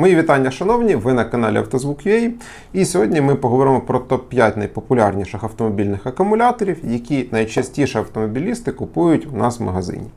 Мої вітання, шановні! Ви на каналі Автозвук.ua і сьогодні ми поговоримо про топ-5 найпопулярніших автомобільних акумуляторів, які найчастіше автомобілісти купують у нас в магазині.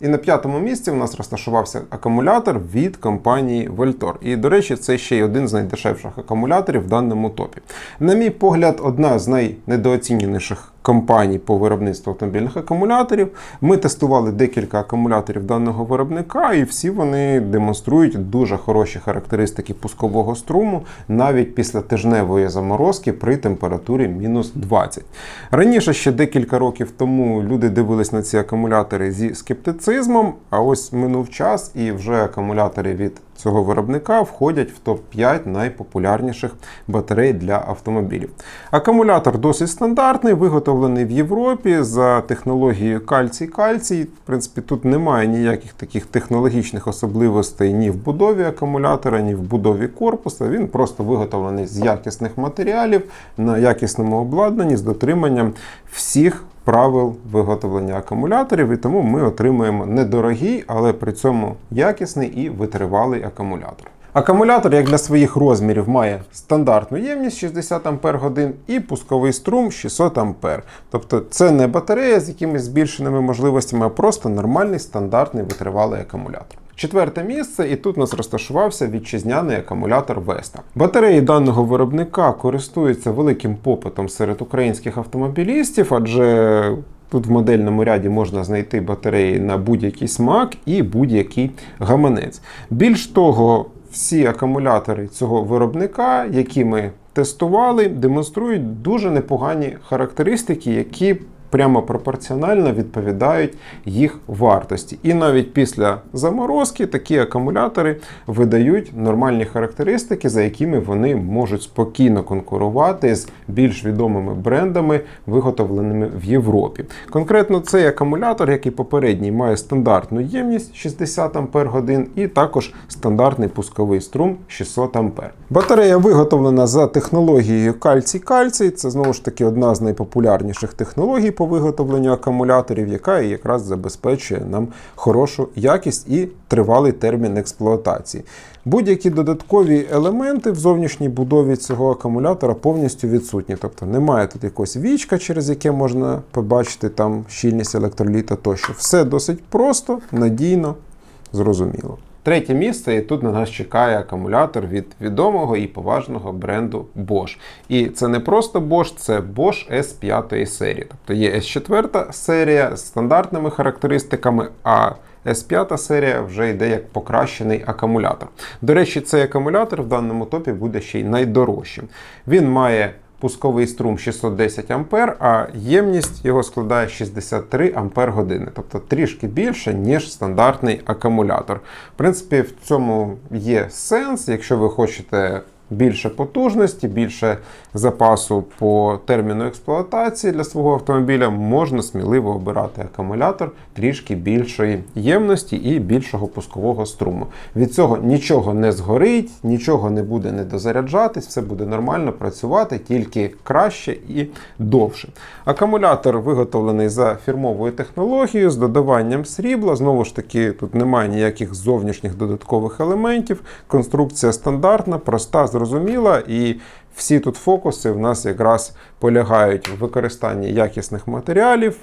І на п'ятому місці у нас розташувався акумулятор від компанії Veltor. І, до речі, це ще й один з найдешевших акумуляторів в даному топі. На мій погляд, одна з найнедооціненіших компаній по виробництву автомобільних акумуляторів. Ми тестували декілька акумуляторів даного виробника, і всі вони демонструють дуже хороші характеристики пускового струму навіть після тижневої заморозки при температурі мінус 20. Раніше, ще декілька років тому, люди дивились на ці акумулятори зі скептицизмом, а ось минув час і вже акумулятори від цього виробника входять в топ-5 найпопулярніших батарей для автомобілів. Акумулятор досить стандартний, виготовлений в Європі за технологією кальцій-кальцій. В принципі, тут немає ніяких таких технологічних особливостей ні в будові акумулятора, ні в будові корпуса. Він просто виготовлений з якісних матеріалів на якісному обладнанні з дотриманням всіх правил виготовлення акумуляторів, і тому ми отримуємо недорогий, але при цьому якісний і витривалий акумулятор. Акумулятор, як для своїх розмірів, має стандартну ємність 60 Ах і пусковий струм 600 А. Тобто це не батарея з якимись збільшеними можливостями, а просто нормальний стандартний витривалий акумулятор. Четверте місце, і тут у нас розташувався вітчизняний акумулятор Веста. Батареї даного виробника користуються великим попитом серед українських автомобілістів, адже Тут в модельному ряді можна знайти батареї на будь-який смак і будь-який гаманець. Більш того, всі акумулятори цього виробника, які ми тестували, демонструють дуже непогані характеристики, які прямо пропорціонально відповідають їх вартості. І навіть після заморозки такі акумулятори видають нормальні характеристики, за якими вони можуть спокійно конкурувати з більш відомими брендами, виготовленими в Європі. Конкретно цей акумулятор, як і попередній, має стандартну ємність 60 Ах і також стандартний пусковий струм 600 А. Батарея виготовлена за технологією кальцій-кальцій. Це знову ж таки одна з найпопулярніших технологій по виготовленню акумуляторів, яка якраз забезпечує нам хорошу якість і тривалий термін експлуатації. Будь-які додаткові елементи в зовнішній будові цього акумулятора повністю відсутні. Тобто немає тут якогось вічка, через яке можна побачити там щільність електроліта тощо. Все досить просто, надійно, зрозуміло. Третє місце, і тут на нас чекає акумулятор від відомого і поважного бренду Bosch. І це не просто Bosch, це Bosch S5 серії. Тобто є S4 серія з стандартними характеристиками, а S5 серія вже йде як покращений акумулятор. До речі, цей акумулятор в даному топі буде ще й найдорожчим. Він має пусковий струм 610 А, а ємність його складає 63 Ампер години, тобто трішки більше, ніж стандартний акумулятор. В принципі, в цьому є сенс, якщо ви хочете більше потужності, більше запасу по терміну експлуатації для свого автомобіля, можна сміливо обирати акумулятор трішки більшої ємності і більшого пускового струму. Від цього нічого не згорить, нічого не буде недозаряджатись, все буде нормально працювати, тільки краще і довше. Акумулятор виготовлений за фірмовою технологією з додаванням срібла. Знову ж таки, тут немає ніяких зовнішніх додаткових елементів. Конструкція стандартна, проста зрозуміла, і всі тут фокуси в нас якраз полягають в використанні якісних матеріалів,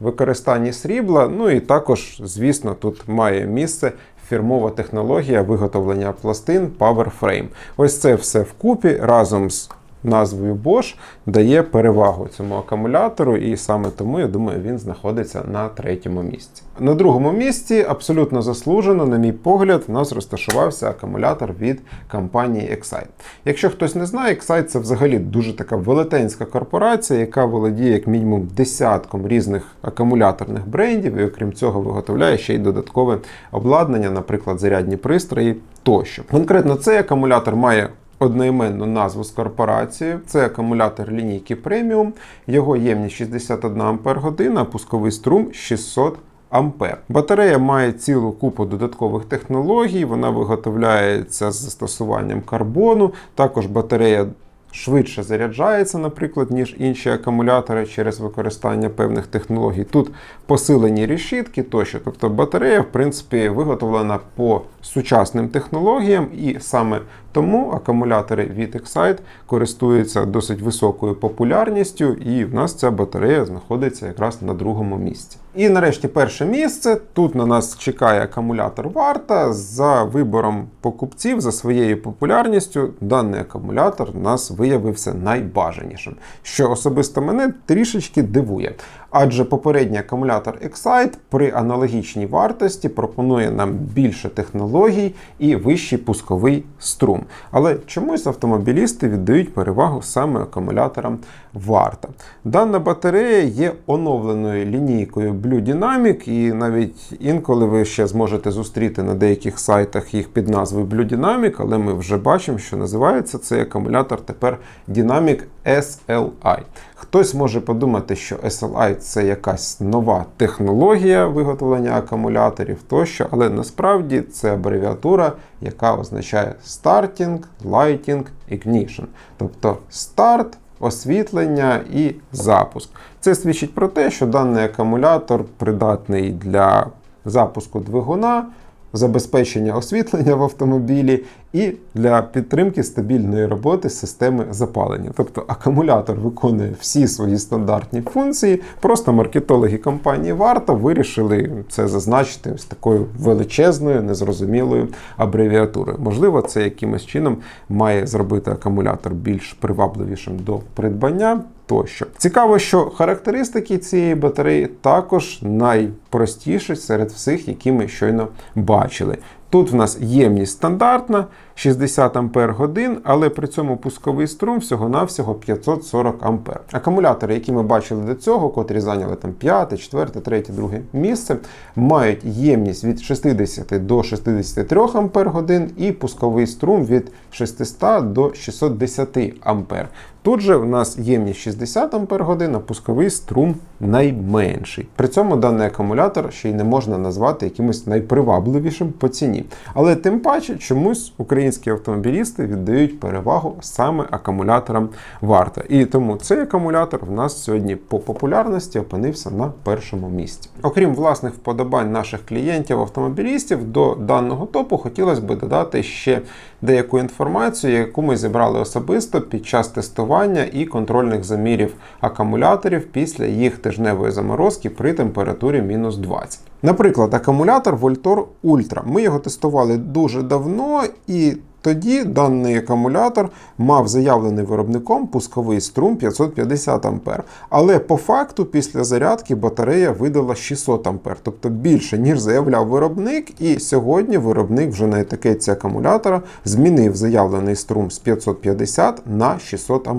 використанні срібла. Ну і також, звісно, тут має місце фірмова технологія виготовлення пластин PowerFrame. Ось це все вкупі разом з назвою Bosch дає перевагу цьому акумулятору, і саме тому, я думаю, він знаходиться на третьому місці. На другому місці абсолютно заслужено, на мій погляд, у нас розташувався акумулятор від компанії Excite. Якщо хтось не знає, Excite це взагалі дуже така велетенська корпорація, яка володіє як мінімум десятком різних акумуляторних брендів, і окрім цього, виготовляє ще й додаткове обладнання, наприклад, зарядні пристрої тощо. Конкретно цей акумулятор має одноіменну назву з корпорацією. Це акумулятор лінійки преміум, його ємність 61 Ах, а пусковий струм 600 Ампер. Батарея має цілу купу додаткових технологій, вона виготовляється з застосуванням карбону. Також батарея швидше заряджається, наприклад, ніж інші акумулятори через використання певних технологій. Тут посилені решітки тощо. Тобто батарея, в принципі, виготовлена по сучасним технологіям, і саме тому акумулятори від Excite користуються досить високою популярністю, і в нас ця батарея знаходиться якраз на другому місці. І нарешті перше місце. Тут на нас чекає акумулятор варта. За вибором покупців, за своєю популярністю, даний акумулятор у нас виявився найбажанішим, що особисто мене трішечки дивує. Адже попередній акумулятор Excite при аналогічній вартості пропонує нам більше технологій і вищий пусковий струм. Але чомусь автомобілісти віддають перевагу саме акумуляторам варта. Дана батарея є оновленою лінійкою Blue Dynamic, і навіть інколи ви ще зможете зустріти на деяких сайтах їх під назвою Blue Dynamic, але ми вже бачимо, що називається цей акумулятор тепер Dynamic SLI. Хтось може подумати, що SLI це якась нова технологія виготовлення акумуляторів тощо, але насправді це абревіатура, яка означає Starting, Lighting, Ignition. Тобто старт, освітлення і запуск. Це свідчить про те, що даний акумулятор придатний для запуску двигуна забезпечення освітлення в автомобілі і для підтримки стабільної роботи системи запалення. Тобто акумулятор виконує всі свої стандартні функції. Просто маркетологи компанії Варта вирішили це зазначити ось такою величезною, незрозумілою абревіатурою. Можливо, це якимось чином має зробити акумулятор більш привабливішим до придбання. Тощо цікаво, що характеристики цієї батареї також найпростіші серед всіх, які ми щойно бачили. Тут в нас ємність стандартна 60 Ампер годин, але при цьому пусковий струм всього-навсього 540 Ампер. Акумулятори, які ми бачили до цього, котрі зайняли там 5, 4, 3, 2 місце, мають ємність від 60 до 63 Ампер годин і пусковий струм від 600 до 610 Ампер. Тут же в нас ємність 60 Ампер годин, а пусковий струм найменший. При цьому даний акумулятор ще й не можна назвати якимось найпривабливішим по ціні. Але тим паче чомусь українські автомобілісти віддають перевагу саме акумуляторам варта. І тому цей акумулятор в нас сьогодні по популярності опинився на першому місці. Окрім власних вподобань наших клієнтів-автомобілістів, до даного топу хотілося б додати ще деяку інформацію, яку ми зібрали особисто під час тестування і контрольних замірів акумуляторів після їх тижневої заморозки при температурі мінус 20. Наприклад, акумулятор Voltor Ultra. Ми його тестували дуже давно і. Тоді даний акумулятор мав заявлений виробником пусковий струм 550 А. Але по факту після зарядки батарея видала 600 А, тобто більше, ніж заявляв виробник. І сьогодні виробник вже на етикетці акумулятора змінив заявлений струм з 550 на 600 А.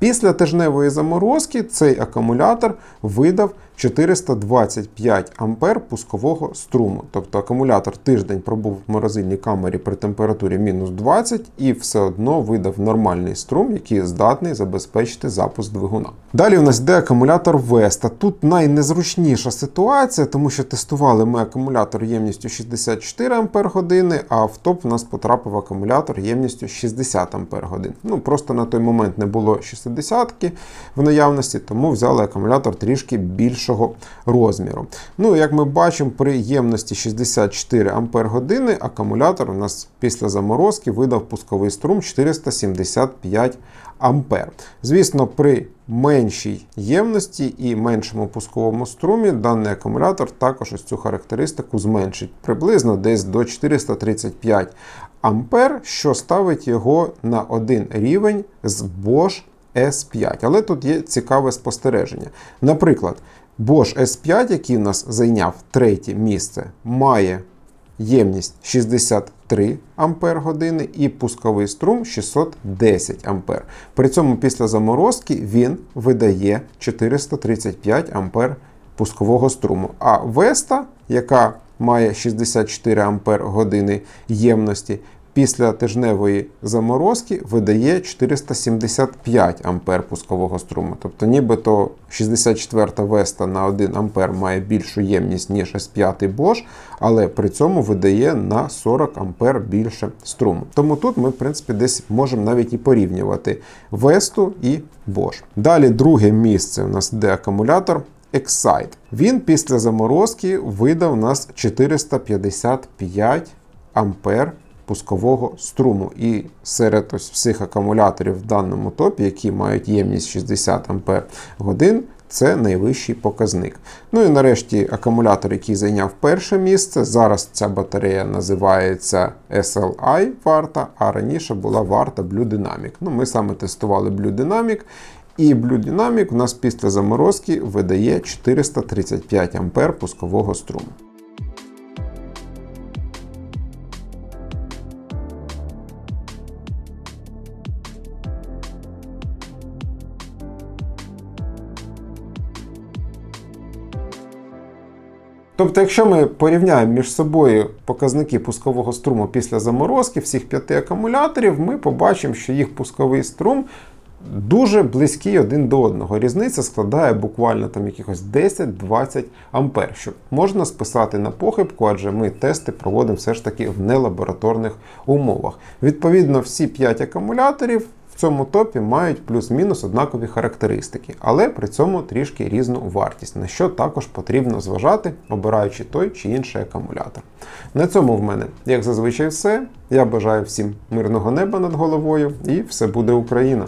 Після тижневої заморозки цей акумулятор видав 425 ампер пускового струму. Тобто акумулятор тиждень пробув в морозильній камері при температурі мінус 20 і все одно видав нормальний струм, який здатний забезпечити запуск двигуна. Далі у нас йде акумулятор Vesta. Тут найнезручніша ситуація, тому що тестували ми акумулятор ємністю 64 Ампер години, а в топ в нас потрапив акумулятор ємністю 60 Ампер годин. Ну просто на той момент не було 60-ки в наявності, тому взяли акумулятор трішки більшого розміру. Ну, як ми бачимо, при ємності 64 Ампер години акумулятор у нас після заморозки видав пусковий струм 475 Ампер. Звісно, при меншій ємності і меншому пусковому струмі даний акумулятор також ось цю характеристику зменшить приблизно десь до 435 Ампер, що ставить його на один рівень з Bosch S5. Але тут є цікаве спостереження. Наприклад, Bosch S5, який у нас зайняв третє місце, має ємність 63 Ампер години і пусковий струм 610 Ампер. При цьому після заморозки він видає 435 Ампер пускового струму. А Vesta, яка має 64 Ампер години ємності, після тижневої заморозки видає 475 ампер пускового струму. Тобто, нібито 64 Веста на 1 ампер має більшу ємність, ніж S5 Bosch, але при цьому видає на 40 ампер більше струму. Тому тут ми, в принципі, десь можемо навіть і порівнювати Весту і Bosch. Далі друге місце у нас йде акумулятор Excite. Він після заморозки видав нас 455 ампер пускового струму. І серед ось всіх акумуляторів в даному топі, які мають ємність 60 ампер годин, це найвищий показник. Ну і нарешті акумулятор, який зайняв перше місце. Зараз ця батарея називається SLI варта, а раніше була варта Blue Dynamic. Ну, Ми саме тестували Blue Dynamic. І Blue Dynamic у нас після заморозки видає 435 ампер пускового струму. Тобто, якщо ми порівняємо між собою показники пускового струму після заморозки всіх п'яти акумуляторів, ми побачимо, що їх пусковий струм дуже близький один до одного. Різниця складає буквально там якихось 10-20 ампер, що можна списати на похибку, адже ми тести проводимо все ж таки в нелабораторних умовах. Відповідно, всі 5 акумуляторів цьому топі мають плюс-мінус однакові характеристики, але при цьому трішки різну вартість, на що також потрібно зважати, обираючи той чи інший акумулятор. На цьому в мене, як зазвичай, все. Я бажаю всім мирного неба над головою і все буде Україна!